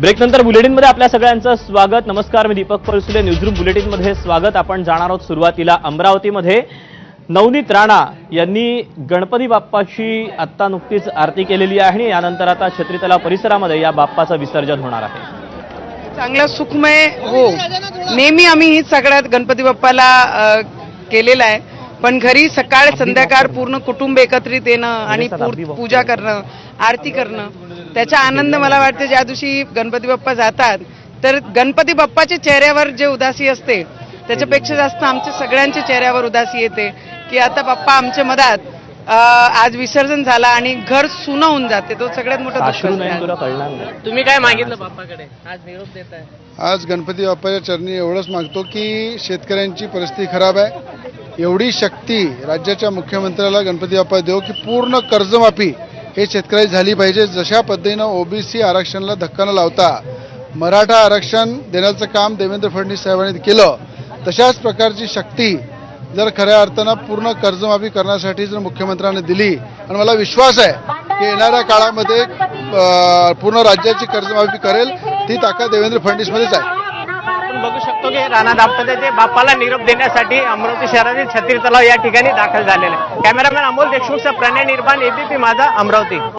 ब्रेकनंतर बुलेटिनमध्ये आपल्या सगळ्यांचं स्वागत. नमस्कार मी दीपक पळसुले. न्यूजरूम बुलेटिनमध्ये स्वागत. आपण जाणार आहोत सुरुवातीला अमरावतीमध्ये. नवनीत राणा यांनी गणपती बाप्पाची आत्ता नुकतीच आरती केलेली आहे. आणि यानंतर आता छत्री तलाव परिसरामध्ये या बाप्पाचं विसर्जन होणार आहे. चांगला सुखमय हो. नेहमी आम्ही हीच सगळ्यात गणपती बाप्पाला केलेलं आहे. पण घरी सकाळ संध्याकाळ पूर्ण कुटुंब एकत्रित येणं आणि पूजा करणं आरती करणं त्याचा आनंद मला वाटते ज्या दिवशी गणपती बाप्पा जातात तर गणपती बाप्पाच्या चेहऱ्यावर जे उदासी असते त्याच्यापेक्षा जास्त आमच्या सगळ्यांच्या चेहऱ्यावर उदासी येते की आता बाप्पा आमच्या मधात आज विसर्जन झाला आणि घर सुनं होऊन जाते. तो सगळ्यात मोठा तुम्ही काय मागितलं बाप्पाकडे? आज निरोप देत आज गणपती बाप्पाच्या चरणी एवढंच मागतो की शेतकऱ्यांची परिस्थिती खराब आहे. एवढी शक्ती राज्याच्या मुख्यमंत्र्याला गणपती बाप्पा देऊ की पूर्ण कर्जमाफी हे शेतकऱ्याची झाली पाहिजे. जशा पद्धतीनं ओबीसी आरक्षणाला धक्का न लावता मराठा आरक्षण देण्याचं काम देवेंद्र फडणवीस साहेबांनी केलं तशाच प्रकारची शक्ती जर खऱ्या अर्थानं पूर्ण कर्जमाफी करण्यासाठी जर मुख्यमंत्र्यांनी दिली. आणि मला विश्वास आहे की येणाऱ्या काळामध्ये पूर्ण राज्याची कर्जमाफी करेल ती ताकद देवेंद्र फडणवीसमध्येच आहे. आपण बघू शकतो की राणा दाम्पत्याचे बाप्पाला निरोप देण्यासाठी अमरावती शहरातील छत्री तलाव या ठिकाणी दाखल झालेले. आहे कॅमेरामॅन अमोल देशमुखचा प्रणय निर्माण एबीपी माझा अमरावती.